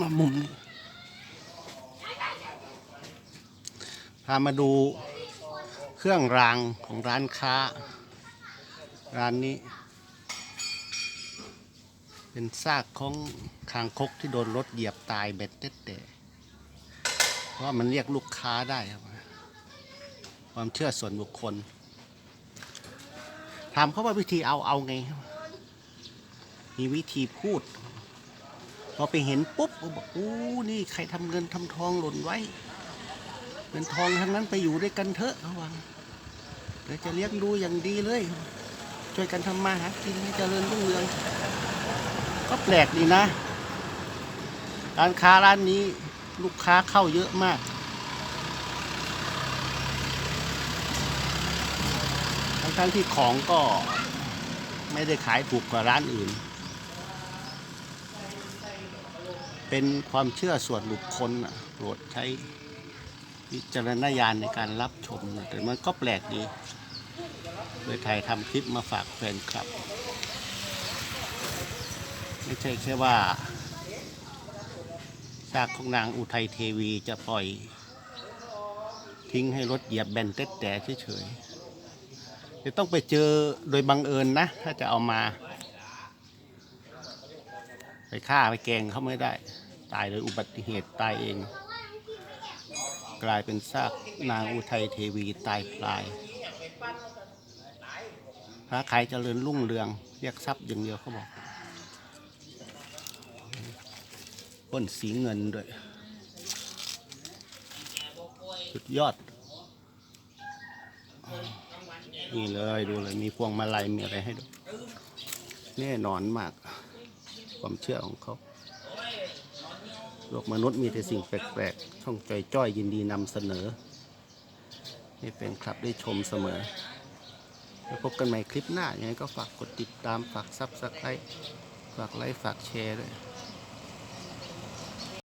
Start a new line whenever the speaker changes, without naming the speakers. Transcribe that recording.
มามุมนี้พามาดูเครื่องรางของร้านค้า ร้านนี้ เป็นซากของคางคกที่โดนรถเหยียบตายเบ็ดเต็ดเตะเพราะมันเรียกลูกค้าได้ครับ ความเชื่อส่วนบุคคลถามเขาว่าวิธีเอาเอาไงครับมีวิธีพูด พอไปเห็นปุ๊บก็บอกอู้นี่ใครทำเงินทำทองหล่นไว้ เงินทองทั้งนั้นไปอยู่ด้วยกันเถอะเขาว่าเดี๋ยวจะเลี้ยงดูอย่างดีเลย ช่วยกันทำมาหากินให้เจริญรุ่งเรือง ก็แปลกดีนะร้านค้าร้านนี้ลูกค้าเข้าเยอะมากทั้งๆที่ของก็ไม่ได้ขายถูกกว่าร้านอื่น เป็นความเชื่อส่วนบุคคลน่ะโปรดใช้วิจารณญาณในการรับชมนะแต่มันก็แปลกดีเลยถ่ายทำคลิปมาฝากแฟนคลับ ไม่ใช่แค่ว่าซากของนางอุทัยเทวีจะปล่อยทิ้งให้รถเหยียบแบนเต็ดแต่เฉยๆจะต้องไปเจอโดยบังเอิญนะ ถ้าจะเอามา ไปฆ่าไปแกงเขาไม่ได้ ตายโดยอุบัติเหตุตายเอง กลายเป็นซากนางอุทัยเทวีตายพลายค้าขายเจริญรุ่งเรือง เรียกทรัพย์อย่างเดียวเขาบอกป้นสีเงินด้วย สุดยอด นี่เลยดูเลย มีพวงมาลัยมีอะไรให้ดูแน่นอนมาก ความเชื่อของเขา ลกมนุษย์มีแต่สิ่งแปลกๆ ช่องจอยจ้อยยินดีนำเสนอ ให้เป็นคลับได้ชมเสมอ แล้วพบกันใหม่คลิปหน้า ยังไงก็ฝากกดติดตาม ฝากซับสไครต์ฝากไลค์ ฝากแชร์ด้วย